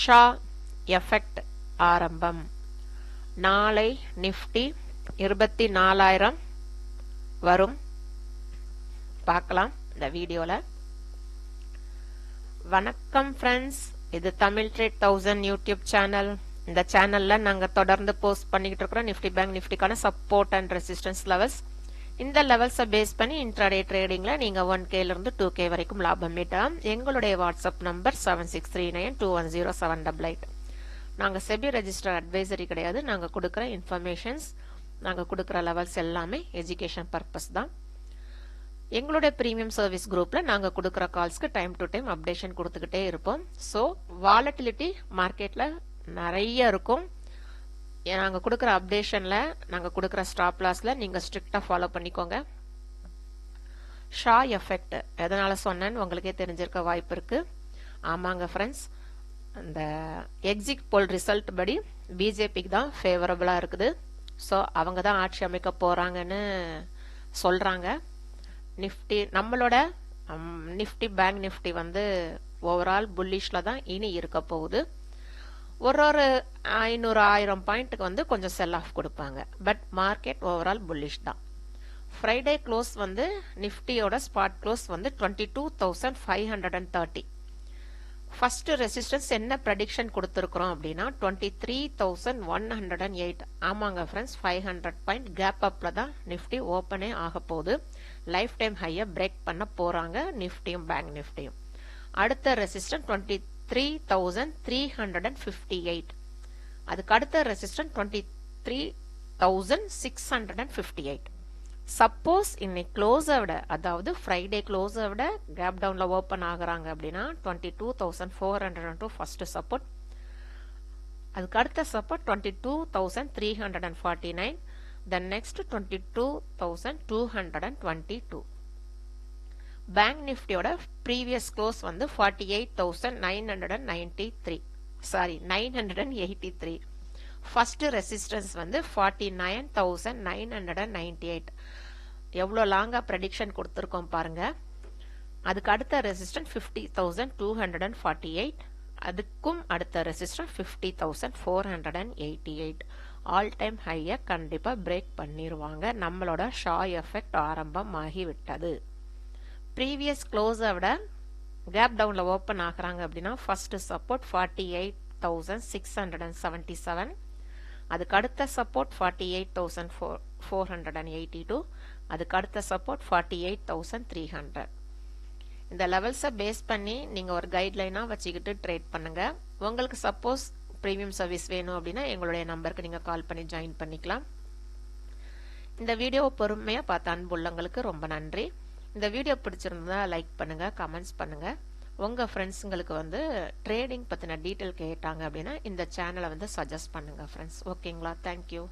Shah effect ஆரம்பம். நாளை Nifty இருபத்தி நாலாயிரம் வரும். பார்க்கலாம் இந்த வீடியோல. வணக்கம் ஃப்ரெண்ட்ஸ் இது Tamil trade thousand YouTube channel. இந்த சேனல்ல நாங்க தொடர்ந்து போஸ்ட் பண்ணிக்கிட்டு இருக்கிறோம். நிஃப்டி பேங்க் நிஃப்டிக்கான சப்போர்ட் அண்ட் ரெசிஸ்டன்ஸ் லெவல்ஸ் இந்த லெவல்ஸை பேஸ் பண்ணி இன்ட்ராடே ட்ரேடிங்கில் நீங்கள் ஒன் கேலேருந்து டூ கே வரைக்கும் லாபம் ஈட்டலாம் எங்களுடைய WhatsApp number seven six three nine two one zero seven double eight நாங்கள் செபி ரெஜிஸ்டர் அட்வைசரி கிடையாது. நாங்கள் கொடுக்குற இன்ஃபர்மேஷன்ஸ் நாங்கள் கொடுக்குற லெவல்ஸ் எல்லாமே எஜுகேஷன் பர்பஸ் தான். எங்களுடைய ப்ரீமியம் சர்வீஸ் குரூப்பில் நாங்கள் கொடுக்குற கால்ஸ்க்கு டைம் டு டைம் அப்டேஷன் கொடுத்துக்கிட்டே இருப்போம். ஸோ வாலட்டிலிட்டி மார்க்கெட்டில் நிறைய இருக்கும். நாங்கள் கொடுக்குற அப்டேஷனில் நாங்கள் கொடுக்குற ஸ்டாப் லாஸில் நீங்கள் ஸ்ட்ரிக்டாக ஃபாலோ பண்ணிக்கோங்க. ஷா எஃபெக்ட் எதனால் சொன்னேன்னு உங்களுக்கே தெரிஞ்சிருக்க வாய்ப்பு இருக்குது ஆமாங்க ஃப்ரெண்ட்ஸ் அந்த எக்ஸிட் போல் ரிசல்ட் படி பிஜேபிக்கு தான் ஃபேவரபுளாக இருக்குது. ஸோ அவங்க தான் ஆட்சி அமைக்க போகிறாங்கன்னு சொல்கிறாங்க நிஃப்டி நம்மளோட நிஃப்டி பேங்க் நிஃப்டி வந்து ஓவரால் புல்லிஷில் தான் இனி இருக்க போகுது. ஒரு ஒரு ஐநூறு ஆயிரம் பாயிண்ட்டுக்கு வந்து கொஞ்சம் செல் ஆஃப் கொடுப்பாங்க. பட் மார்க்கெட் ஓவரால் புல்லிஷ் தான். ஃப்ரைடே க்ளோஸ் வந்து நிஃப்டியோட ஸ்பாட் க்ளோஸ் வந்து twenty two thousand five hundred and thirty first resistance என்ன ப்ரெடிக்ஷன் கொடுத்துருக்குறோம் அப்படின்னா twenty three thousand one hundred and eight ஆமாங்க friends five hundred point gap அப்பில் தான் நிஃப்டி ஓப்பனே ஆக போகுது. லைஃப் டைம் ஹையை பிரேக் பண்ண போகிறாங்க நிஃப்டியும் பேங்க் நிஃப்டியும் அடுத்த resistant twenty three thousand three hundred and fifty eight அதுக்கு அடுத்த resistant twenty three thousand six hundred and fifty eight suppose இன்னைக்கு க்ளோஸை விட அதாவது ஃப்ரைடே க்ளோஸை விட கேப் டவுனில் ஓப்பன் ஆகுறாங்க அப்படின்னா twenty two thousand four hundred and two first support அதுக்கு அடுத்த support twenty two thousand three hundred and forty nine then next twenty two thousand two hundred and twenty two bank நிஃப்டியோட previous close வந்து forty eight thousand nine hundred and ninety three sorry nine hundred and eighty three first resistance வந்து forty nine thousand nine hundred and ninety eight எவ்வளோ லாங்காக prediction கொடுத்துருக்கோம் பாருங்கள் அதுக்கு அடுத்த resistant fifty thousand two hundred and forty eight அதுக்கும் அடுத்த resistant fifty thousand four hundred and eighty eight all time ஹையை கண்டிப்பாக பிரேக் பண்ணிடுவாங்க நம்மளோட ஷா எஃபெக்ட் ஆரம்பமாகிவிட்டது. ப்ரீவியஸ் க்ளோஸை விட கேப் டவுனில் ஓப்பன் ஆகுறாங்க அப்படின்னா first support forty eight thousand six hundred and seventy seven அதுக்கு அடுத்த support forty eight thousand four four hundred and eighty two அதுக்கு அடுத்த support forty eight thousand three hundred இந்த லெவல்ஸை பேஸ் பண்ணி நீங்கள் ஒரு கைட்லைனாக வச்சுக்கிட்டு ட்ரேட் பண்ணுங்கள் உங்களுக்கு சப்போஸ் ப்ரீமியம் சர்வீஸ் வேணும் அப்படின்னா எங்களுடைய நம்பருக்கு நீங்கள் கால் பண்ணி ஜாயின் பண்ணிக்கலாம். இந்த வீடியோவை பொறுமையாக பார்த்த அன்புள்ளங்களுக்கு ரொம்ப நன்றி. இந்த வீடியோ பிடிச்சிருந்தா லைக் பண்ணுங்கள் கமெண்ட்ஸ் பண்ணுங்கள் உங்கள் ஃப்ரெண்ட்ஸுங்களுக்கு வந்து ட்ரேடிங் பற்றின டீட்டெயில் கேட்டாங்க அப்படின்னா இந்த சேனலை வந்து சஜஸ்ட் பண்ணுங்கள் ஃப்ரெண்ட்ஸ் ஓகேங்களா தேங்க்யூ